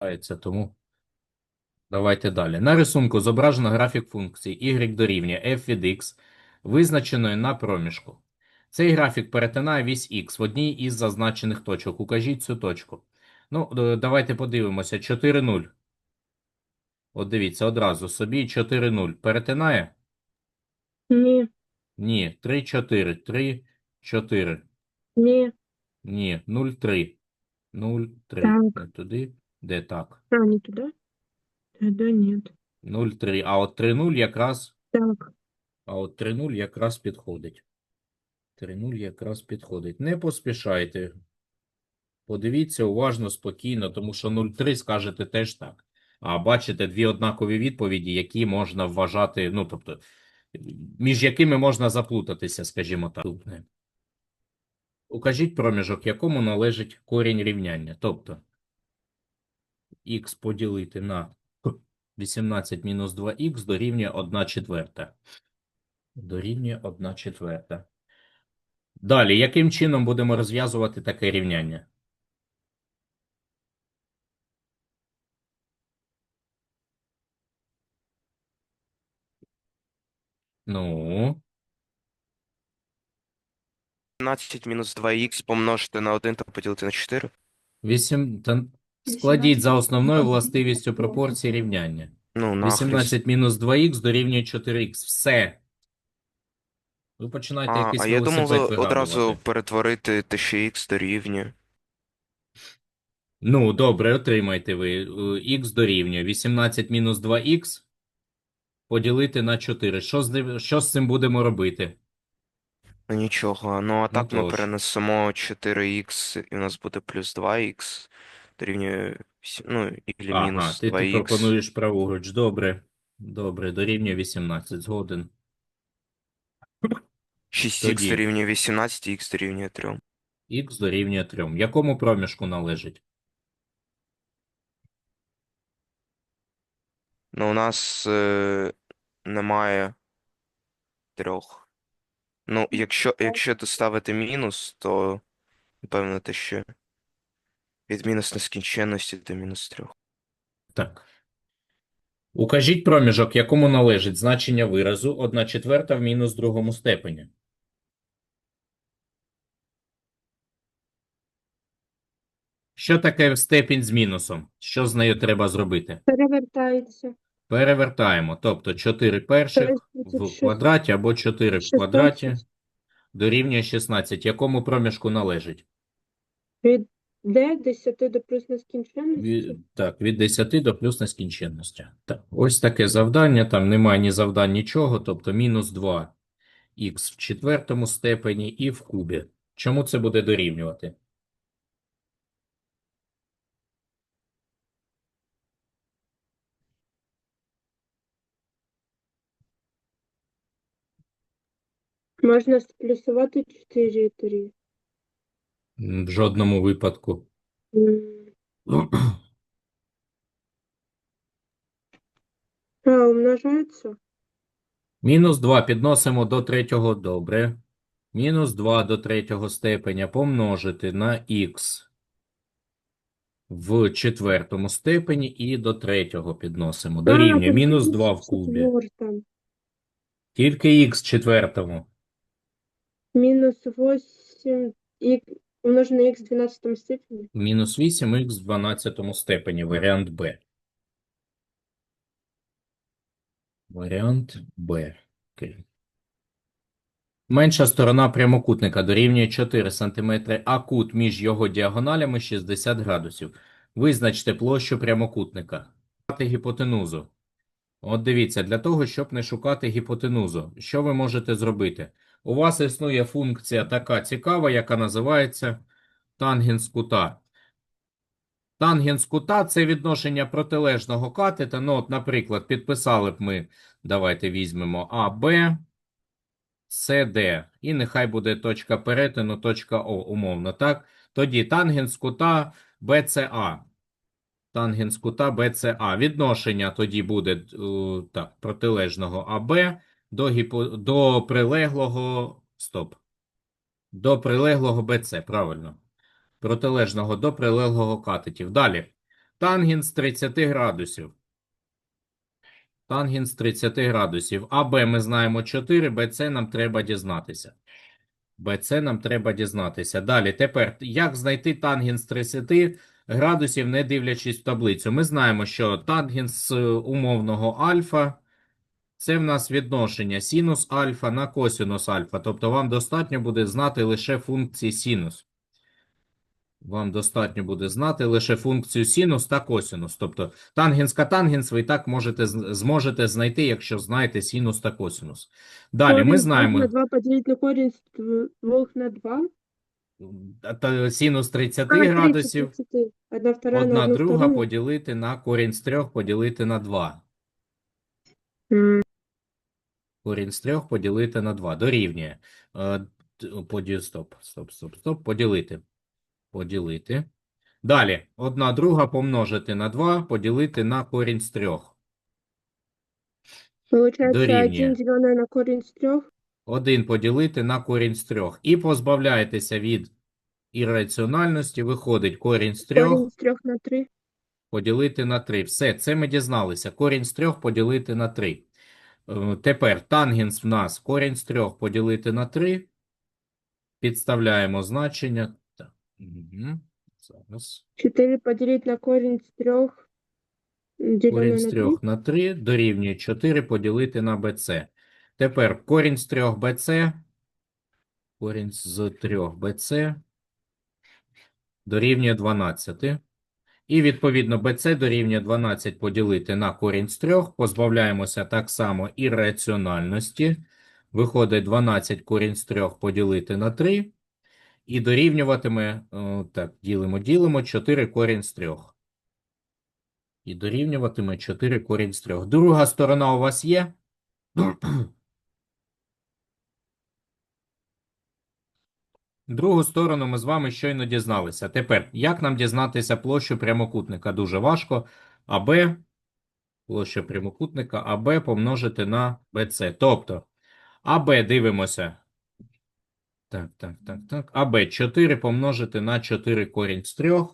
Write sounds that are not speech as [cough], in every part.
відбувається, тому давайте далі. На рисунку зображено графік функції y дорівнює f від x, визначеної на проміжку. Цей графік перетинає вісь x в одній із зазначених точок. Укажіть цю точку. Ну, е, давайте подивимося. 4,0. От дивіться, одразу собі 4,0. Перетинає? Ні, Ні. 3,4. 3, 4. ні, Ні. 0,3. 0,3. Так. Туди. Де так? а, не туда? Тогда нет. 0,3. А от 3,0 якраз Так, А от 3.0 якраз підходить. 3.0 якраз підходить. Не поспішайте. Подивіться уважно, спокійно, тому що 0.3 скажете теж так. А бачите дві однакові відповіді, які можна вважати, ну, тобто, між якими можна заплутатися, скажімо так. Укажіть проміжок, якому належить корінь рівняння. Тобто, х поділити на 18 мінус 2х дорівнює 1 четверта дорівнює 1 четверта. Далі, яким чином будемо розв'язувати таке рівняння? Ну, 15 мінус 2х помножити на 1 та поділити на 4. 8, та... складіть за основною властивістю пропорції рівняння. Ну, нахрест. 18 мінус 2х дорівнює 4х. Все. Ви починаєте А, якийсь а я думав велосипед одразу вигадувати. перетворити те, що х дорівнює. Ну, добре, отримайте ви. Х дорівнює 18 мінус 2х поділити на 4. Що з, що з цим будемо робити? Ну нічого. Ну а так ми тож. перенесемо 4х, і у нас буде плюс 2х дорівнює ну, і Ага, мінус ти тут 2х. пропонуєш праворуч. Добре. Добре, дорівнює 18. Згоден. 6х Тоді. дорівнює 18, х дорівнює 3. Х дорівнює 3. Якому проміжку належить? Ну, у нас е, немає трьох. Ну, якщо, якщо ставити мінус, то напевно те, що від мінус нескінченності до мінус 3. Так. Укажіть проміжок, якому належить значення виразу 1 четверта в мінус другому степені. Що таке степінь з мінусом? Що з нею треба зробити? перевертається. Перевертаємо. Тобто 4 перших в квадраті або 4 в квадраті дорівнює 16. Якому проміжку належить? Від Д 10 до плюс нескінченності. Від, так, від 10 до плюс нескінченності. Так, ось таке завдання, там немає ні завдань, нічого, тобто мінус 2 х в четвертому степені і в кубі. Чому це буде дорівнювати? Можна сплюсувати 4 і 3. В жодному випадку. [clears throat] А, умножається? Мінус 2 підносимо до третього, добре. Мінус 2 до третього степеня помножити на х в четвертому степені і до третього підносимо. Дорівнює мінус 2 в кубі. Тільки х в четвертому. Мінус 8 і умножено на х в 12 степені. Мінус 8х в 12 степені. Варіант Б. Варіант Б. Менша сторона прямокутника дорівнює 4 см, а кут між його діагоналями 60 градусів. Визначте площу прямокутника. Шукати гіпотенузу. От дивіться, для того, щоб не шукати гіпотенузу, що ви можете зробити? У вас існує функція така цікава, яка називається тангенс кута. Тангенс кута – це відношення протилежного катета. Ну, от, наприклад, підписали б ми, давайте візьмемо АБ, СД. І нехай буде точка перетину, точка О, умовно, так? Тоді тангенс кута БЦА. Тангенс кута БЦА. Відношення тоді буде е, так, протилежного АБ до, гіпо... до прилеглого. Стоп. До прилеглого БЦ, правильно. Протилежного до прилеглого катетів. Далі. Тангенс 30 градусів. Тангенс 30 градусів. АБ ми знаємо 4, БЦ нам треба дізнатися. БЦ нам треба дізнатися. Далі, тепер, як знайти тангенс 30 градусів, не дивлячись в таблицю? Ми знаємо, що тангенс е, умовного альфа це в нас відношення синус альфа на косинус альфа. Тобто вам достатньо буде знати лише функції синус. Вам достатньо буде знати лише функцію синус та косинус. Тобто тангенс ка тангенс ви і так можете, зможете знайти, якщо знаєте синус та косинус. Далі ми Корень знаємо на 2 поделить на корень с на 2. та синус 30 А, градусів. 30. Одна вторая Одна друга вторую. поділити на корінь з 3 поділити на 2. М, Корінь з 3 поділити на 2. Дорівнює. Е, поді... Стоп, стоп, стоп, стоп. Поділити. Поділити. Далі. Одна друга помножити на 2, поділити на корінь з 3. Получается Дорівнює. 1 деленное на корень с 3. 1 поділити на корінь з 3. І позбавляєтеся від ірраціональності. Виходить корінь з 3 Корень с 3 на 3. поділити на 3. Все, це ми дізналися. Корінь з 3 поділити на 3. Е, Тепер тангенс в нас корінь з 3 поділити на 3. Підставляємо значення. Так. Угу. Зараз. 4 поделить на корень с 3. Корінь з на 3 3. на 3 дорівнює 4 поділити на BC. Тепер корінь з 3 BC. Корінь з 3 BC дорівнює 12. І, відповідно, BC дорівнює 12 поділити на корінь з 3. Позбавляємося так само ірраціональності. Виходить 12 корінь з 3 поділити на 3. І дорівнюватиме, так, ділимо, ділимо, 4 корінь з 3. І дорівнюватиме 4 корінь з 3. Друга сторона у вас є? Другу сторону ми з вами щойно дізналися. Тепер, як нам дізнатися площу прямокутника? Дуже важко. АБ, площа прямокутника АБ помножити на БЦ. Тобто, АБ дивимося. Так, так, так, так. АБ 4 помножити на 4 корінь з 3.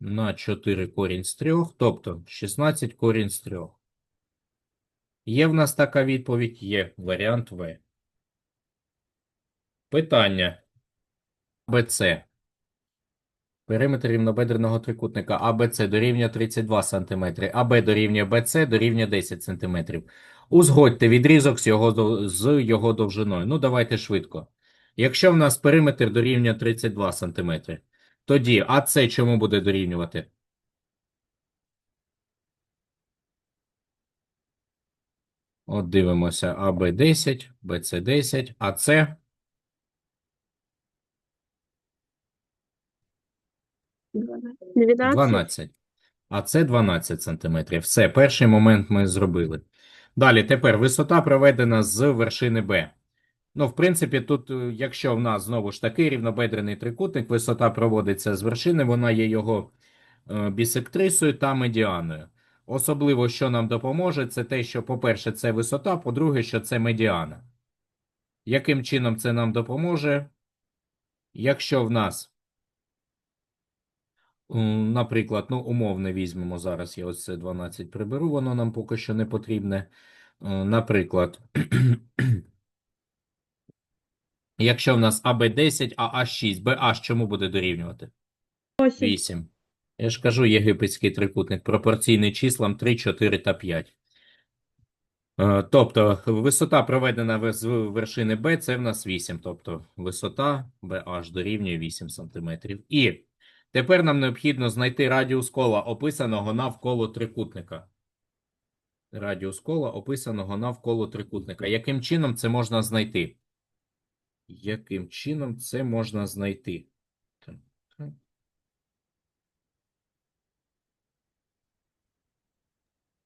На 4 корінь з 3, тобто 16 корінь з 3. Є в нас така відповідь? Є. Варіант В. Питання. БЦ. Периметр рівнобедреного трикутника АБЦ дорівнює 32 см, АБ дорівнює БЦ дорівнює 10 см. Узгодьте відрізок з його, з його довжиною. Ну, давайте швидко. Якщо в нас периметр дорівнює 32 см, тоді АЦ чому буде дорівнювати? От дивимося АБ 10, БЦ 10, АЦ 12. 12. А це 12 сантиметрів. Все, перший момент ми зробили. Далі, тепер висота проведена з вершини Б. Ну, в принципі, тут, е, якщо в нас знову ж таки рівнобедрений трикутник, висота проводиться з вершини, вона є його е, бісектрисою та медіаною. Особливо, що нам допоможе, це те, що, по-перше, це висота, по-друге, що це медіана. Яким чином це нам допоможе? Якщо в нас Наприклад, ну, умовне візьмемо зараз. Я ось це 12 приберу, воно нам поки що не потрібне. Е, Наприклад, [clears throat] якщо в нас АБ10, а А6, БА чому буде дорівнювати? 8. 8. Я ж кажу, єгипетський трикутник пропорційний числам 3, 4 та 5. Е, Тобто висота проведена з вершини Б, це в нас 8. Тобто висота BH дорівнює 8 см. І тепер нам необхідно знайти радіус кола, описаного навколо трикутника. Радіус кола, описаного навколо трикутника. Яким чином це можна знайти? Яким чином це можна знайти?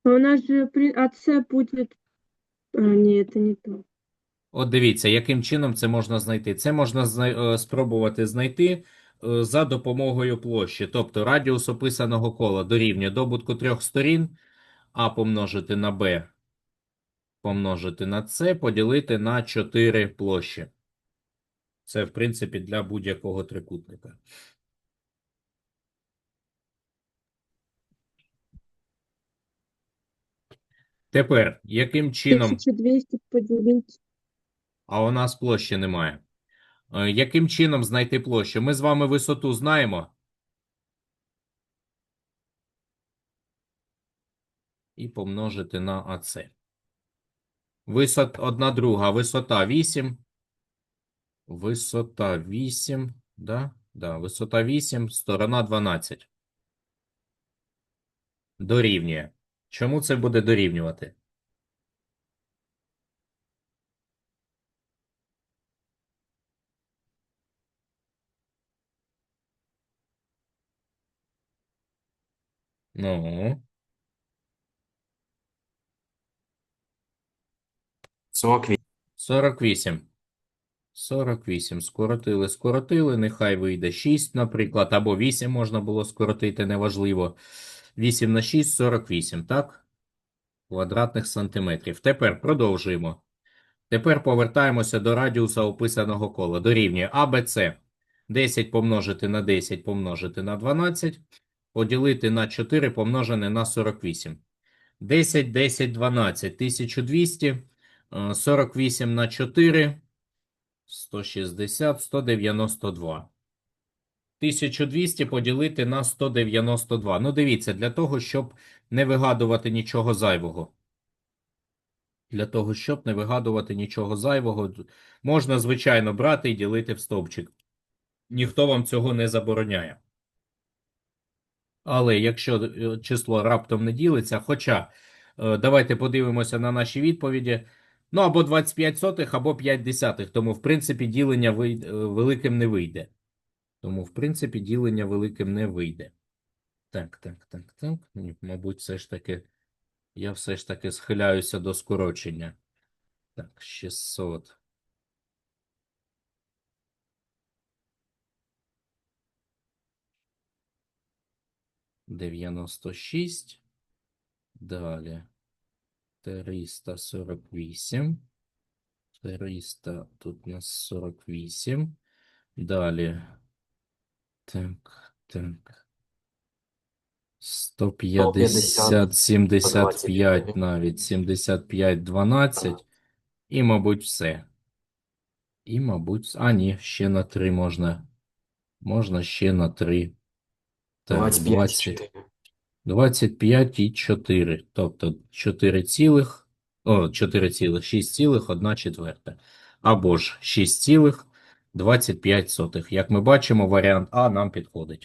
А у нас же при АЦ будет... А, не, это не то. От дивіться, яким чином це можна знайти. Це можна зна- е, спробувати знайти Е, за допомогою площі, тобто радіус описаного кола дорівнює добутку трьох сторін А помножити на Б, помножити на С, поділити на 4 площі. Це, в принципі, для будь-якого трикутника. Тепер, яким чином. 1200 поділити. А у нас площі немає. Е, Яким чином знайти площу? Ми з вами висоту знаємо. І помножити на АЦ. Висот, одна друга, висота 8. Висота 8, да? Да, висота 8, сторона 12. Дорівнює. Чому це буде дорівнювати? Ну, 48. 48. 48. Скоротили, скоротили. Нехай вийде 6, наприклад, або 8 можна було скоротити, неважливо. 8 на 6 – 48, так? Квадратних сантиметрів. Тепер продовжуємо. Тепер повертаємося до радіуса описаного кола. Дорівнює АБЦ. 10 помножити на 10 помножити на 12. Поділити на 4 помножене на 48. 10, 10, 12. 1200. Е, 48 на 4. 160, 192. 1200 поділити на 192. Ну, дивіться, для того, щоб не вигадувати нічого зайвого. Для того, щоб не вигадувати нічого зайвого, можна, звичайно, брати і ділити в стовпчик. Ніхто вам цього не забороняє. Але якщо е, число раптом не ділиться, хоча е, давайте подивимося на наші відповіді. Ну, або 25 сотих, або 5 десятих. Тому, в принципі, ділення е, великим не вийде. Тому, в принципі, ділення великим не вийде. Так, так, так, так. Мабуть, все ж таки. Я все ж таки схиляюся до скорочення. Так, 600. Дев'яносто шість. Далі. Триста сорок вісім. Триста тут у нас сорок вісім. Далі. Так, так. Сто п'ятдесят, сімдесят п'ять навіть, сімдесят п'ять, дванадцять. І, мабуть, все. І, мабуть, а ні, ще на три можна. Можна ще на три. Так, 25, 20. 4. 25 і 4. Тобто 4 цілих, о, 4 цілих, 6 цілих, 1 четверта. Або ж 6 цілих, 25 сотих. Як ми бачимо, варіант А нам підходить.